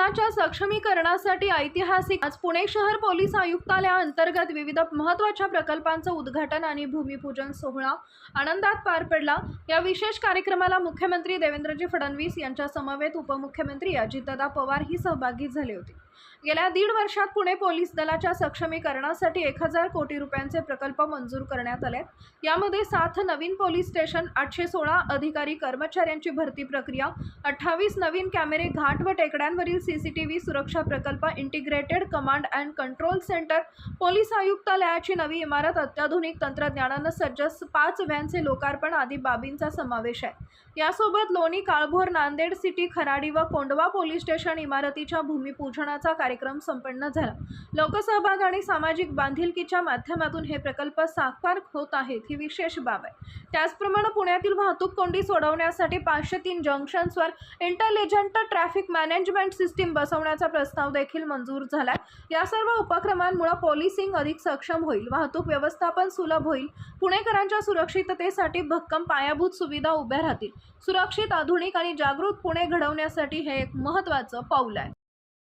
दलाच्या सक्षमीकरणासाठी ऐतिहासिक आज पुणे शहर पोलीस आयुक्तालयाअंतर्गत विविध महत्त्वाच्या प्रकल्पांचं उद्घाटन आणि भूमिपूजन सोहळा आनंदात पार पडला. या विशेष कार्यक्रमाला मुख्यमंत्री देवेंद्रजी फडणवीस यांच्या समवेत उपमुख्यमंत्री अजितदादा पवार ही सहभागी झाले होते. गेल्या दीड वर्षात पुणे पोलीस दलाच्या सक्षमीकरणासाठी एक हजार कोटी रुपयांचे प्रकल्प मंजूर करण्यात आले. यामध्ये सात नवीन पोलीस स्टेशन आठशे सोळा अधिकारी कर्मचाऱ्यांची भरती प्रक्रिया अठ्ठावीस नवीन कॅमेरे घाट व टेकड्यांवरील सीसीटीव्ही सुरक्षा प्रकल्प integrated command and control centre police आयुक्तालयाची नवी इमारत अत्याधुनिक तंत्रज्ञानानं सज्ज पाच व्हॅनचे लोकार्पण आदी बाबींचा समावेश आहे. यासोबत लोणी काळभोर नांदेड सिटी खराडी व कोंडवा पोलीस स्टेशन इमारतीच्या भूमिपूजनाचा कार्यक्रम संपन्न झाला. लोकसहभाग आणि सामाजिक बांधिलकीच्या माध्यमातून हे प्रकल्प साकार होत आहेत ही विशेष बाब आहे. त्याचप्रमाणे पुण्यातील वाहतूक कोंडी सोडवण्यासाठी पाचशे तीन जंक्शन्सवर इंटेलिजंट ट्रॅफिक मॅनेजमेंट सिस्टीम बसवण्याचा प्रस्ताव देखील मंजूर झालाय. या सर्व उपक्रमांमुळे पोलिसिंग अधिक सक्षम होईल वाहतूक व्यवस्थापन सुलभ होईल पुणेकरांच्या सुरक्षिततेसाठी भक्कम पायाभूत सुविधा उभ्या राहतील. सुरक्षित आधुनिक आणि जागृत पुणे घडवण्यासाठी हे एक महत्त्वाचं पाऊल आहे.